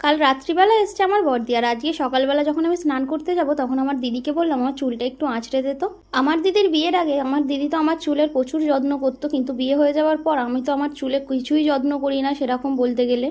কাল রাত্রিবেলা এসছে আমার বর্দি, আর আজকে সকালবেলা যখন আমি স্নান করতে যাব, তখন আমার দিদিকে বললাম, আমার চুলটা একটু আঁচড়ে দিত আমার দিদির বিয়ের আগে, আমার দিদি তো আমার চুলের প্রচুর যত্ন করতো, কিন্তু বিয়ে হয়ে যাওয়ার পর আমি তো আমার চুলে কিছুই যত্ন করি না সেরকম বলতে গেলে।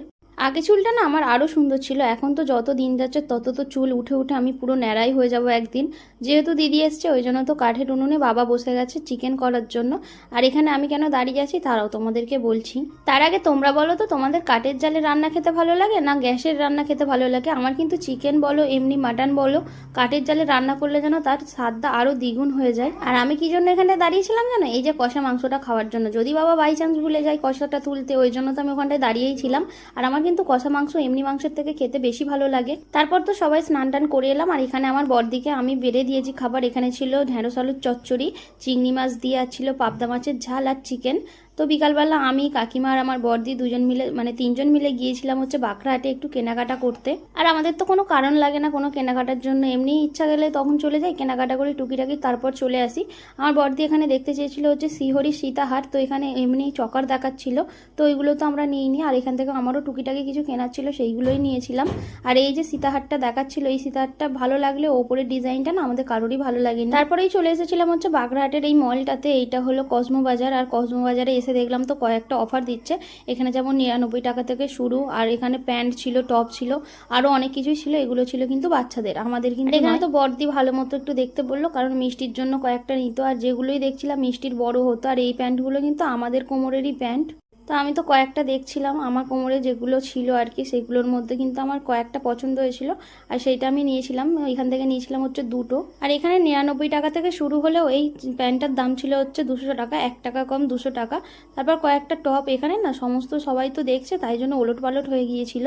আগে চুলটা না আমার আরও সুন্দর ছিল, এখন তো যত দিন যাচ্ছে তত তো চুল উঠে উঠে আমি পুরো ন্যাড়াই হয়ে যাব একদিন। যেহেতু দিদি এসছে, ওই জন্য তো কাঠের উনুনে বাবা বসে গেছে চিকেন করার জন্য। আর এখানে আমি কেন দাঁড়িয়ে আছি? তারাও তোমাদেরকে বলছি। তার আগে তোমরা বলো তো, তোমাদের কাঠের জালে রান্না খেতে ভালো লাগে না গ্যাসের রান্না খেতে ভালো লাগে? আমার কিন্তু চিকেন বলো, এমনি মাটন বলো, কাঠের জালে রান্না করলে যেন তার স্বাদটা আরও দ্বিগুণ হয়ে যায়। আর আমি কি জন্য এখানে দাঁড়িয়েছিলাম জানো? এই যে কষা মাংসটা খাওয়ার জন্য। যদি বাবা বাই চান্স ভুলে যায় কষাটা তুলতে, ওই জন্য তো আমি ওখানটায় দাঁড়িয়েই ছিলাম। আর আমার কিন্তু কষা মাংস, এমনি মাংসের থেকে খেতে বেশি ভালো লাগে। তারপর তো সবাই স্নান টান করে এলাম, আর এখানে আমার বরদিকে আমি বেড়ে দিয়েছি খাবার। এখানে ছিল ঢ্যাঁড়স আলুর চচ্চড়ি, চিংড়ি মাছ দিয়ে আর ছিল পাবদা মাছের ঝাল আর চিকেন তো বিকালবেলা আমি, কাকিমা আর আমার বর্দি দুজন মিলে মানে তিনজন মিলে গিয়েছিলাম হচ্ছে বাঁকড়াহাটে একটু কেনাকাটা করতে। আর আমাদের তো কোনো কারণ লাগে না কোনো কেনাকাটার জন্য। এমনি ইচ্ছা গেলে তখন চলে যাই, কেনাকাটা করে টুকিটাকি তারপর চলে আসি। আমার বর্দি এখানে দেখতে চেয়েছিল হচ্ছে শ্রীহরি সীতাহার তো এখানে এমনি চকার দেখাচ্ছিল। তো ওইগুলো তো আমরা নিইনি, আর এখান থেকে আমারও টুকিটাকি কিছু কেনার ছিল, সেইগুলোই নিয়েছিলাম। আর এই যে সীতাহারটা দেখাচ্ছিল, এই সীতাহারটা ভালো লাগলে ওপরের ডিজাইনটা না আমাদের কারোরই ভালো লাগেনি। তারপরেই চলে এসেছিলাম হচ্ছে বাগড়াহাটের এই মলটাতে, এইটা হলো কসমো বাজার। আর কসমো বাজারে এসে দেখলাম তো কয়েকটা অফার দিচ্ছে। এখানে যেমন নিরানব্বই টাকা থেকে শুরু আর এখানে প্যান্ট ছিল টপ ছিল আরও অনেক কিছুই ছিল এগুলো ছিল কিন্তু বাচ্চাদের। আমাদের কিন্তু এখানে তো বর্দি ভালো মতো একটু দেখতে বলল কারণ মিষ্টির জন্য কয়েকটা নিত আর যেগুলোই দেখছিলাম মিষ্টির বড় হতো আর এই প্যান্টগুলো কিন্তু আমাদের কোমরেরই প্যান্ট। তো আমি তো কয়েকটা দেখছিলাম, আমার কোমরে যেগুলো ছিল আর কি, সেগুলোর মধ্যে কিন্তু আমার কয়েকটা পছন্দ হয়েছিল। আর সেইটা আমি নিয়েছিলাম, এখান থেকে নিয়েছিলাম হচ্ছে দুটো। আর এখানে নিরানব্বই টাকা থেকে শুরু হলেও এই প্যান্টটার দাম ছিল হচ্ছে দুশো টাকা, এক টাকা কম দুশো টাকা। তারপর কয়েকটা টপ, এখানে না সমস্ত সবাই তো দেখছে, তাই জন্য ওলট পালট হয়ে গিয়েছিল।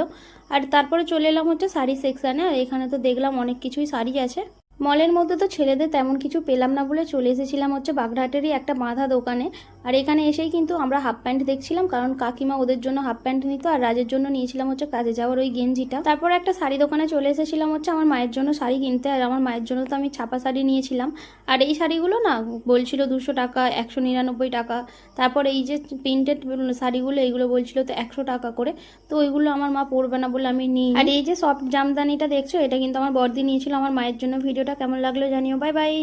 আর তারপরে চলে এলাম হচ্ছে শাড়ি সেকশানে আর এখানে তো দেখলাম অনেক কিছুই শাড়ি আছে। মলের মধ্যে তো ছেলেদের তেমন কিছু পেলাম না বলে চলে এসেছিলাম হচ্ছে বাগড়াহাটেরই একটা বাঁধা দোকানে। আর এখানে এসেই কিন্তু আমরা হাফ প্যান্ট দেখছিলাম, কারণ কাকিমা ওদের জন্য হাফ প্যান্ট নিত আর রাজের জন্য নিয়েছিলাম হচ্ছে কাজে যাওয়ার ওই গেঞ্জিটা। তারপর একটা শাড়ি দোকানে চলে এসেছিলাম হচ্ছে আমার মায়ের জন্য শাড়ি কিনতে, আর আমার মায়ের জন্য তো আমি ছাপা শাড়ি নিয়েছিলাম। আর এই শাড়িগুলো না বলছিল দুশো টাকা, একশো নিরানব্বই টাকা। তারপর এই যে প্রিন্টেড শাড়িগুলো এইগুলো বলছিল তো একশো টাকা করে। তো ওইগুলো আমার মা পরবে না বলে আমি নিই আর এই যে সফট জামদানিটা দেখছ, এটা কিন্তু আমার বর্দি নিয়েছিল। আমার মায়ের জন্য ভিডিওটা কেমন লাগল জানিও। Bye bye.